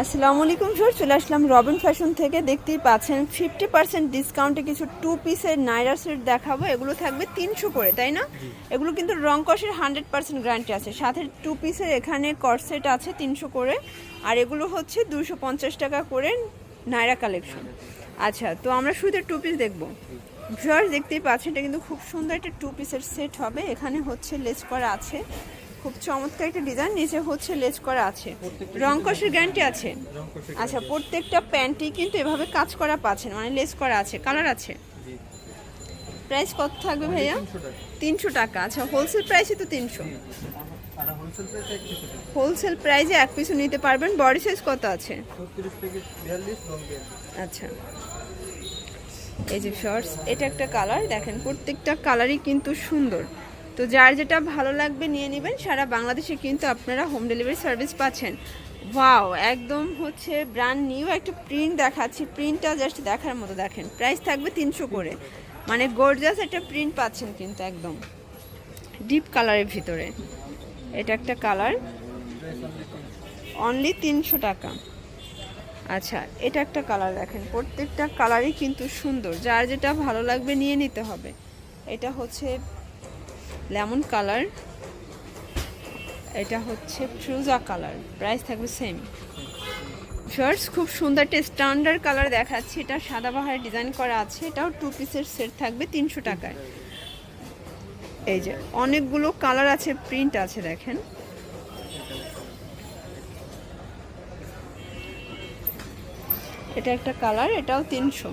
আসসালামু আলাইকুম স্যার চলে আসলাম রবিন ফ্যাশন থেকে। দেখতেই পাচ্ছেন ফিফটি পার্সেন্ট ডিসকাউন্টে কিছু টু পিসের নাইরা সেট দেখাবো। এগুলো থাকবে তিনশো করে তাই না? এগুলো কিন্তু রং কষের হান্ড্রেড পার্সেন্ট গ্যারান্টি আছে। সাথে টু পিসের এখানে কর্সেট আছে তিনশো করে। আর এগুলো হচ্ছে দুশো পঞ্চাশ টাকা করে নাইরা কালেকশন আচ্ছা তো আমরা শুধু টু পিস দেখব। ভিউয়ার্স দেখতেই পাচ্ছেন এটা কিন্তু খুব সুন্দর একটা টু পিসের সেট হবে। এখানে হচ্ছে লেস করা আছে। খুব চমৎকার একটা ডিজাইন নিচে হচ্ছে লেস করা আছে। রং কষের গ্যারান্টি আছে। আচ্ছা প্রত্যেকটা প্যান্টই কিন্তু এভাবে কাজ করা পাচ্ছেন মানে লেস করা আছে কালার আছে। প্রাইস কত থাকবে ভাইয়া? তিনশো টাকা। আচ্ছা হোলসেল প্রাইসে তো তিনশো। হোলসেল প্রাইস এক পিসও নিতে পারবেন। বডি সাইজ কত আছে? আচ্ছা। এই যে শর্টস এটা একটা কালার দেখেন প্রত্যেকটা কালারই কিন্তু সুন্দর। তো যার যেটা ভালো লাগবে নিয়ে নেবেন, সারা বাংলাদেশে কিন্তু আপনারা হোম ডেলিভারি সার্ভিস পাচ্ছেন। ওয়াও একদম হচ্ছে ব্র্যান্ড নিউ একটা প্রিন্ট দেখাচ্ছি। প্রিন্টটা জাস্ট দেখার মতো দেখেন। প্রাইস থাকবে তিনশো করে। মানে গর্জাস একটা প্রিন্ট পাচ্ছেন কিন্তু একদম। ডিপ কালারের ভিতরে। এটা একটা কালার অনলি তিনশো টাকা। আচ্ছা এটা একটা কালার দেখেন। প্রত্যেকটা কালারই কিন্তু সুন্দর। যার যেটা ভালো লাগবে নিয়ে নিতে হবে। এটা হচ্ছে লেমন কালার, এটা হচ্ছে ফ্রুজা কালার প্রাইস থাকবে সেম শার্টস খুব সুন্দর স্ট্যান্ডার্ড কালার দেখাচ্ছি, এটা সাদাবাহার ডিজাইন করা আছে, এটাও টু পিসের সেট থাকবে তিনশো টাকায়। এই যে, অনেকগুলো কালার আছে প্রিন্ট আছে, দেখেন। এটা একটা কালার এটাও তিনশো।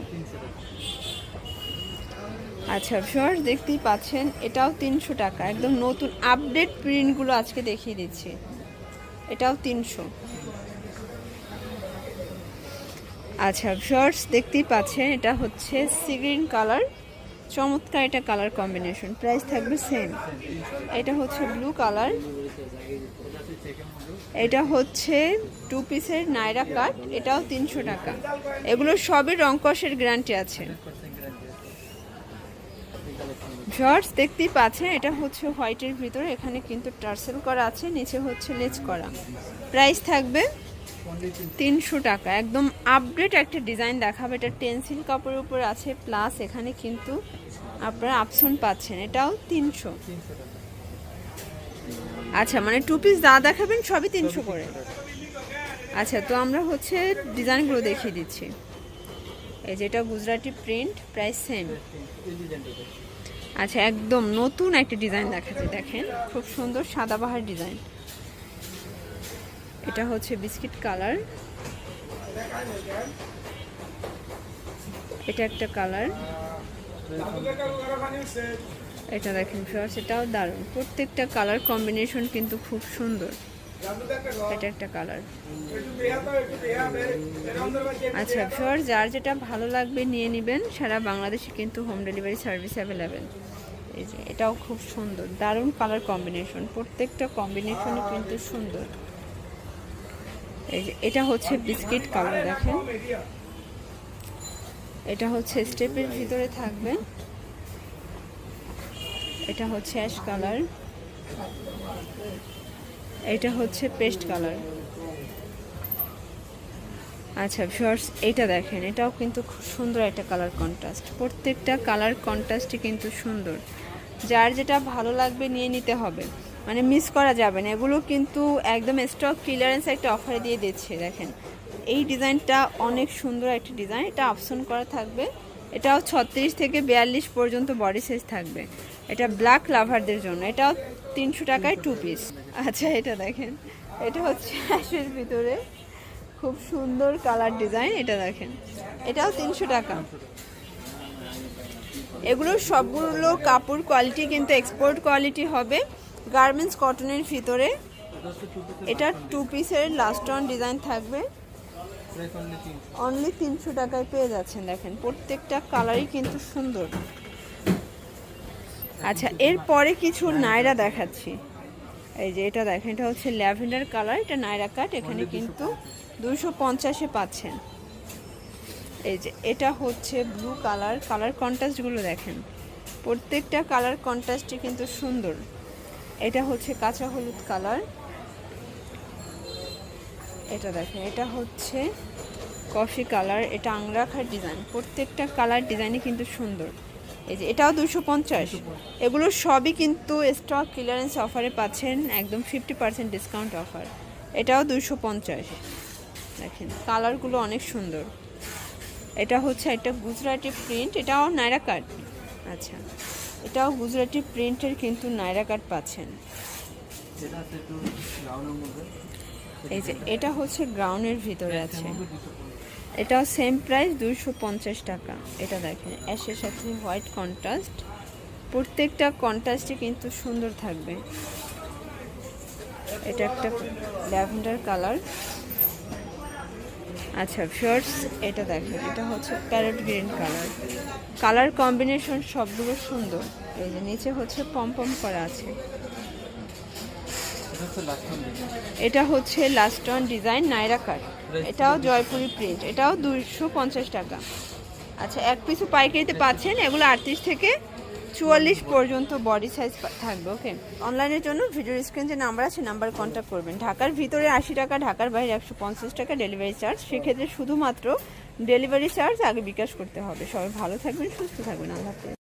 আচ্ছা ভিউয়ার্স দেখতেই পাচ্ছেন, এটাও তিনশো টাকা। একদম নতুন আপডেট প্রিন্টগুলো আজকে দেখিয়ে দিচ্ছি। এটাও তিনশো। আচ্ছা ভিউয়ার্স দেখতেই পাচ্ছেন, এটা হচ্ছে সিগ্রিন কালার চমৎকার এটা কালার কম্বিনেশন প্রাইস থাকবে সেম এটা হচ্ছে ব্লু কালার এটা হচ্ছে টু পিসের নাইরা কাট এটাও তিনশো টাকা। এগুলো সবই রং কষের গ্যারান্টি আছে। শর্টস দেখতেই পাচ্ছেন, এটা হচ্ছে হোয়াইটের ভিতরে, এখানে কিন্তু টার্সেল করা আছে, নিচে হচ্ছে লেজ করা। প্রাইস থাকবে তিনশো টাকা। একদম আপডেট একটা ডিজাইন দেখাবে, এটা টেন্সিল কাপড়ের উপর আছে, প্লাস এখানে কিন্তু আপনারা আপসন পাচ্ছেন, এটাও তিনশো। আচ্ছা মানে টু পিস যা দেখাবেন সবই তিনশো করে। আচ্ছা তো আমরা হচ্ছে ডিজাইনগুলো দেখিয়ে দিচ্ছি। এই যেটা গুজরাটি প্রিন্ট প্রাইস সেম আচ্ছা একদম নতুন একটা ডিজাইন দেখাচ্ছে, দেখেন। খুব সুন্দর সাদাবাহার ডিজাইন। এটা হচ্ছে বিস্কিট কালার। এটা একটা কালার। এটা দেখেন এটাও দারুণ। প্রত্যেকটা কালার কম্বিনেশন কিন্তু খুব সুন্দর। এটা একটা কালার আচ্ছা ফিওর যার যেটা ভালো লাগবে নিয়ে নেবেন। সারা বাংলাদেশে কিন্তু হোম ডেলিভারি সার্ভিস অ্যাভেলেবেল এই যে এটাও খুব সুন্দর। দারুণ কালার কম্বিনেশন প্রত্যেকটা কম্বিনেশনই কিন্তু সুন্দর। এই যে এটা হচ্ছে বিস্কিট কালার দেখেন। এটা হচ্ছে স্টেপের ভিতরে থাকবে। এটা হচ্ছে অ্যাশ কালার এটা হচ্ছে পেস্ট কালার। আচ্ছা শর্টস এটা দেখেন, এটাও কিন্তু খুব সুন্দর একটা কালার কন্ট্রাস্ট প্রত্যেকটা কালার কন্ট্রাস্টই কিন্তু সুন্দর। যার যেটা ভালো লাগবে নিয়ে নিতে হবে। মানে মিস করা যাবে না। এগুলো কিন্তু একদম স্টক ক্লিয়ারেন্স একটা অফারে দিয়ে দিচ্ছে, দেখেন। এই ডিজাইনটা অনেক সুন্দর একটা ডিজাইন। এটা অপশন করা থাকবে। এটাও ছত্রিশ থেকে বিয়াল্লিশ পর্যন্ত বডি সাইজ থাকবে। এটা ব্ল্যাক লাভারদের জন্য। এটাও তিনশো টাকায় টু পিস আচ্ছা এটা দেখেন। এটা হচ্ছে অ্যাশের ভিতরে খুব সুন্দর কালার ডিজাইন এটা দেখেন। এটাও তিনশো টাকা। এগুলোর সবগুলো কাপড় কোয়ালিটি কিন্তু এক্সপোর্ট কোয়ালিটি হবে। গার্মেন্টস কটনের ভিতরে। এটা টু পিসের লাস্ট অন ডিজাইন থাকবে। অনলি তিনশো টাকায় পেয়ে যাচ্ছেন, দেখেন। প্রত্যেকটা কালারই কিন্তু সুন্দর। আচ্ছা এরপরে কিছু নায়রা দেখাচ্ছি। এই যে এটা দেখেন এটা হচ্ছে ল্যাভেন্ডার কালার এটা নায়রা কাট এখানে কিন্তু দুশো পঞ্চাশে পাচ্ছেন। এই যে এটা হচ্ছে ব্লু কালার কালার কন্ট্রাস্টগুলো দেখেন। প্রত্যেকটা কালার কন্ট্রাস্টই কিন্তু সুন্দর। এটা হচ্ছে কাঁচা হলুদ কালার। এটা দেখেন এটা হচ্ছে কফি কালার এটা আংরাখার ডিজাইন। প্রত্যেকটা কালার ডিজাইনই কিন্তু সুন্দর। এই যে এটাও দুশো পঞ্চাশ। এগুলো সবই কিন্তু স্টক ক্লিয়ারেন্স অফারে পাচ্ছেন একদম ফিফটি পার্সেন্ট ডিসকাউন্ট অফার এটাও দুশো পঞ্চাশ। দেখেন কালারগুলো অনেক সুন্দর। এটা হচ্ছে একটা গুজরাটি প্রিন্ট এটাও নাইরা কাট আচ্ছা এটাও গুজরাটি প্রিন্টের কিন্তু নাইরা কাট পাচ্ছেন। এই যে এটা হচ্ছে গ্রাউন্ডের ভিতরে আছে। এটাও সেম প্রাইস দুইশো পঞ্চাশ টাকা। এটা দেখেন অ্যাশের সাথে হোয়াইট কন্ট্রাস্ট প্রত্যেকটা কন্ট্রাস্টে কিন্তু সুন্দর থাকবে। এটা একটা ল্যাভেন্ডার কালার। আচ্ছা ফিয়ার্স এটা দেখেন এটা হচ্ছে parrot green colour colour combination সবগুলো সুন্দর। এই যে নিচে হচ্ছে পম পম করা আছে। এটা হচ্ছে লাস্ট ওয়ান এটা হচ্ছে last on design Naira cut এটাও জয়পুরি প্রিন্ট এটাও দুইশো পঞ্চাশ টাকা। আচ্ছা এক পিছু পাইকারিতে পাচ্ছেন এগুলো আটত্রিশ থেকে চুয়াল্লিশ পর্যন্ত বডি সাইজ থাকবে ওকে অনলাইনের জন্য ভিডিও স্ক্রিন যে নাম্বার আছে নাম্বার কন্ট্যাক্ট করবেন। ঢাকার ভিতরে আশি টাকা ঢাকার বাইরে একশো পঞ্চাশ টাকা ডেলিভারি চার্জ সেক্ষেত্রে শুধুমাত্র ডেলিভারি চার্জ আগে বিকাশ করতে হবে। সবাই ভালো থাকবেন সুস্থ থাকবেন আল্লাহ হাফেজ।